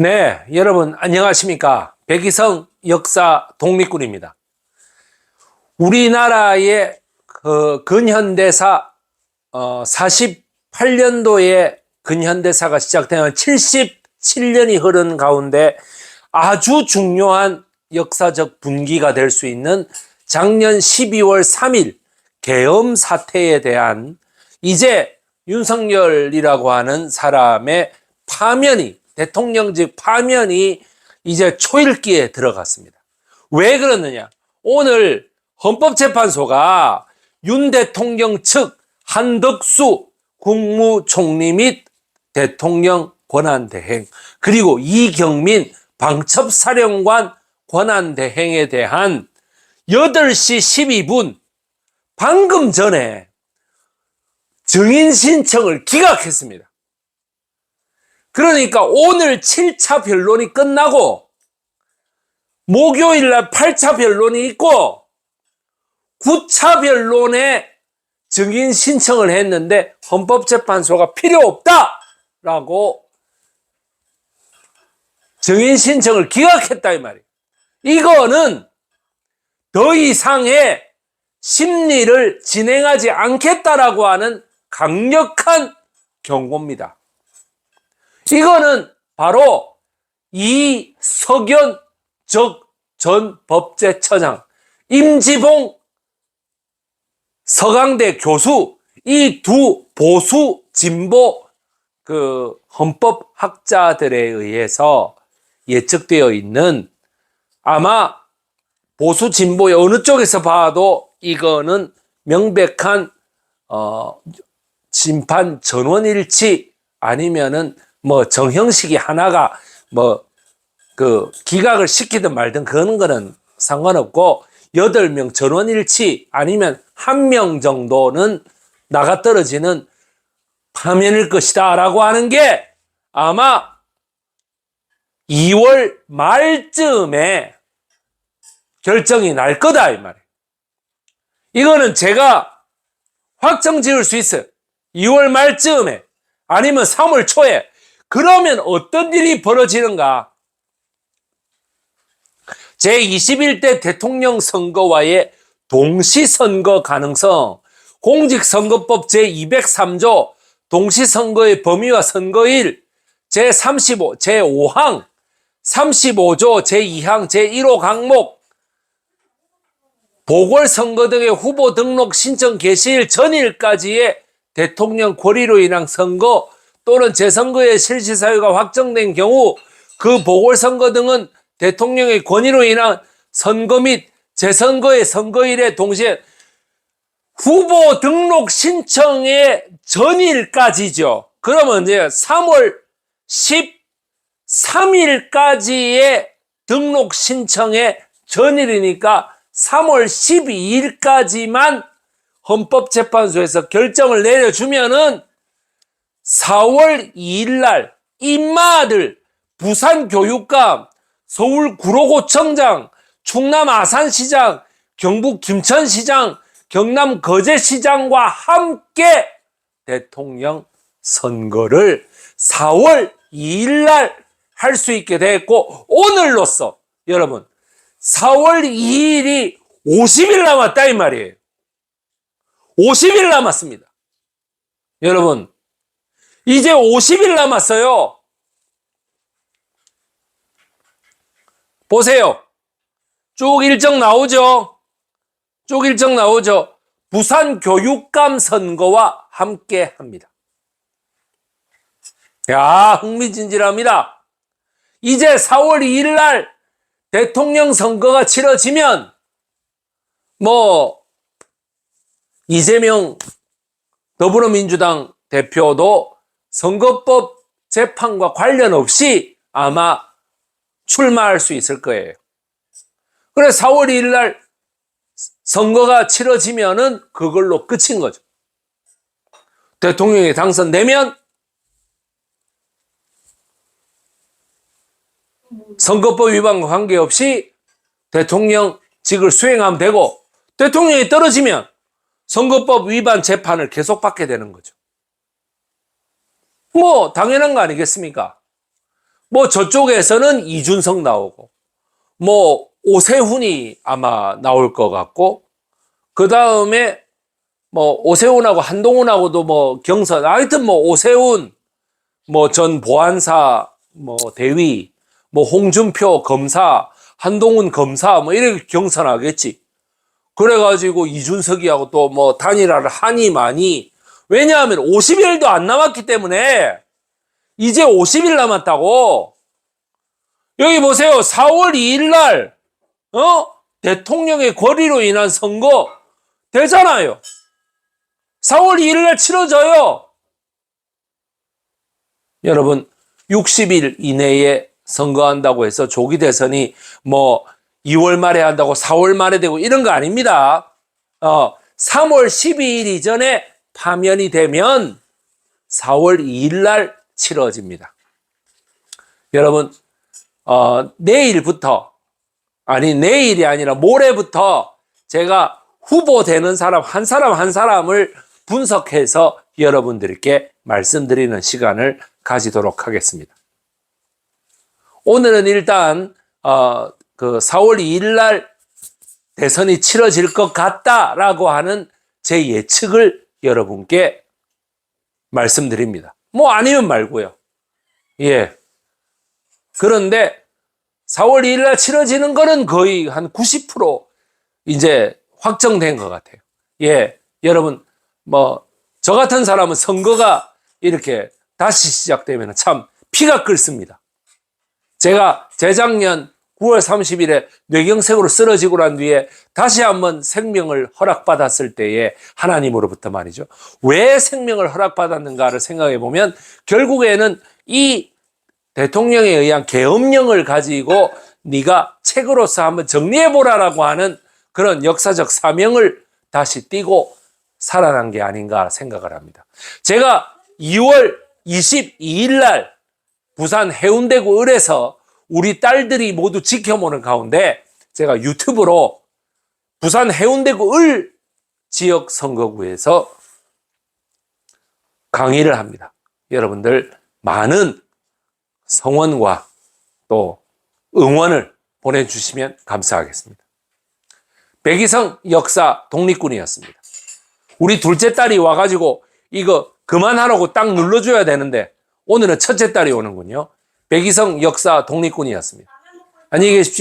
네, 여러분 안녕하십니까? 백이성 역사 독립군입니다. 우리나라의 그 근현대사 어, 48년도에 근현대사가 시작되면 77년이 흐른 가운데 아주 중요한 역사적 분기가 될 수 있는 작년 12월 3일 계엄 사태에 대한 이제 윤석열이라고 하는 사람의 파면이 대통령직 파면이 이제 초읽기에 들어갔습니다. 왜 그러느냐? 오늘 헌법재판소가 윤 대통령 측 한덕수 국무총리 및 대통령 권한대행 그리고 이경민 방첩사령관 권한대행에 대한 8시 12분 방금 전에 증인 신청을 기각했습니다. 그러니까 오늘 7차 변론이 끝나고 목요일 날 8차 변론이 있고 9차 변론에 증인 신청을 했는데 헌법재판소가 필요 없다라고 증인 신청을 기각했다 이 말이에요. 이거는 더 이상의 심리를 진행하지 않겠다라고 하는 강력한 경고입니다. 이거는 바로 이석연 적전 법제처장, 임지봉 서강대 교수, 이 두 보수 진보 그 헌법학자들에 의해서 예측되어 있는 아마 보수 진보의 어느 쪽에서 봐도 이거는 명백한 어 심판 전원일치 아니면은 뭐 정형식이 하나가 뭐 그 기각을 시키든 말든 그런 거는 상관없고 여덟 명 전원일치 아니면 한 명 정도는 나가 떨어지는 파면일 것이다 라고 하는 게 아마 2월 말쯤에 결정이 날 거다 이 말이에요. 이거는 제가 확정 지을 수 있어요. 2월 말쯤에 아니면 3월 초에 그러면 어떤 일이 벌어지는가? 제21대 대통령 선거와의 동시선거 가능성, 공직선거법 제203조 동시선거의 범위와 선거일 제35, 제5항, 35조 제2항 제1호 항목 보궐선거 등의 후보 등록 신청 개시일 전일까지의 대통령 권리로 인한 선거 또는 재선거의 실시 사유가 확정된 경우 그 보궐선거 등은 대통령의 권위로 인한 선거 및 재선거의 선거일에 동시에 후보 등록 신청의 전일까지죠. 그러면 이제 3월 13일까지의 등록 신청의 전일이니까 3월 12일까지만 헌법재판소에서 결정을 내려주면은 4월 2일 날 임마들 부산 교육감, 서울 구로구청장, 충남 아산시장, 경북 김천시장, 경남 거제시장과 함께 대통령 선거를 4월 2일 날 할 수 있게 됐고 오늘로써 여러분 4월 2일이 50일 남았다 이 말이에요. 50일 남았습니다. 여러분 이제 50일 남았어요. 보세요. 쭉 일정 나오죠? 쭉 일정 나오죠? 부산 교육감 선거와 함께 합니다. 야, 흥미진진합니다. 이제 4월 2일 날 대통령 선거가 치러지면 뭐 이재명 더불어민주당 대표도 선거법 재판과 관련 없이 아마 출마할 수 있을 거예요. 그래 4월 2일 날 선거가 치러지면은 그걸로 끝인 거죠. 대통령이 당선되면 선거법 위반과 관계없이 대통령직을 수행하면 되고 대통령이 떨어지면 선거법 위반 재판을 계속 받게 되는 거죠. 뭐 당연한 거 아니겠습니까? 뭐 저쪽에서는 이준석 나오고 뭐 오세훈이 아마 나올 것 같고 그 다음에 뭐 오세훈하고 한동훈하고도 뭐 경선 하여튼 뭐 오세훈 뭐 전 보안사 뭐 대위 뭐 홍준표 검사 한동훈 검사 뭐 이렇게 경선하겠지 그래가지고 이준석이하고 또 뭐 단일화를 하니 많이 왜냐하면 50일도 안 남았기 때문에 이제 50일 남았다고 여기 보세요 4월 2일 날 어? 대통령의 권리로 인한 선거 되잖아요 4월 2일 날 치러져요 여러분 60일 이내에 선거한다고 해서 조기 대선이 뭐 2월 말에 한다고 4월 말에 되고 이런 거 아닙니다. 어, 3월 12일 이전에 파면이 되면 4월 2일 날 치러집니다. 여러분, 어, 내일부터, 아니, 내일이 아니라 모레부터 제가 후보 되는 사람, 한 사람 한 사람을 분석해서 여러분들께 말씀드리는 시간을 가지도록 하겠습니다. 오늘은 일단, 어, 그 4월 2일 날 대선이 치러질 것 같다라고 하는 제 예측을 여러분께 말씀드립니다. 뭐 아니면 말고요. 예. 그런데 4월 2일 날 치러지는 거는 거의 한 90% 이제 확정된 것 같아요. 예. 여러분, 뭐, 저 같은 사람은 선거가 이렇게 다시 시작되면 참 피가 끓습니다. 제가 재작년 9월 30일에 뇌경색으로 쓰러지고 난 뒤에 다시 한번 생명을 허락받았을 때에 하나님으로부터 말이죠. 왜 생명을 허락받았는가를 생각해 보면 결국에는 이 대통령에 의한 계엄령을 가지고 네가 책으로서 한번 정리해 보라라고 하는 그런 역사적 사명을 다시 띠고 살아난 게 아닌가 생각을 합니다. 제가 2월 22일 날 부산 해운대구 을에서 우리 딸들이 모두 지켜보는 가운데 제가 유튜브로 부산 해운대구 을 지역 선거구에서 강의를 합니다. 여러분들 많은 성원과 또 응원을 보내주시면 감사하겠습니다. 백이성 역사 독립군이었습니다. 우리 둘째 딸이 와가지고 이거 그만하라고 딱 눌러줘야 되는데 오늘은 첫째 딸이 오는군요. 백이성 역사 독립군이었습니다. 안녕히 계십시오.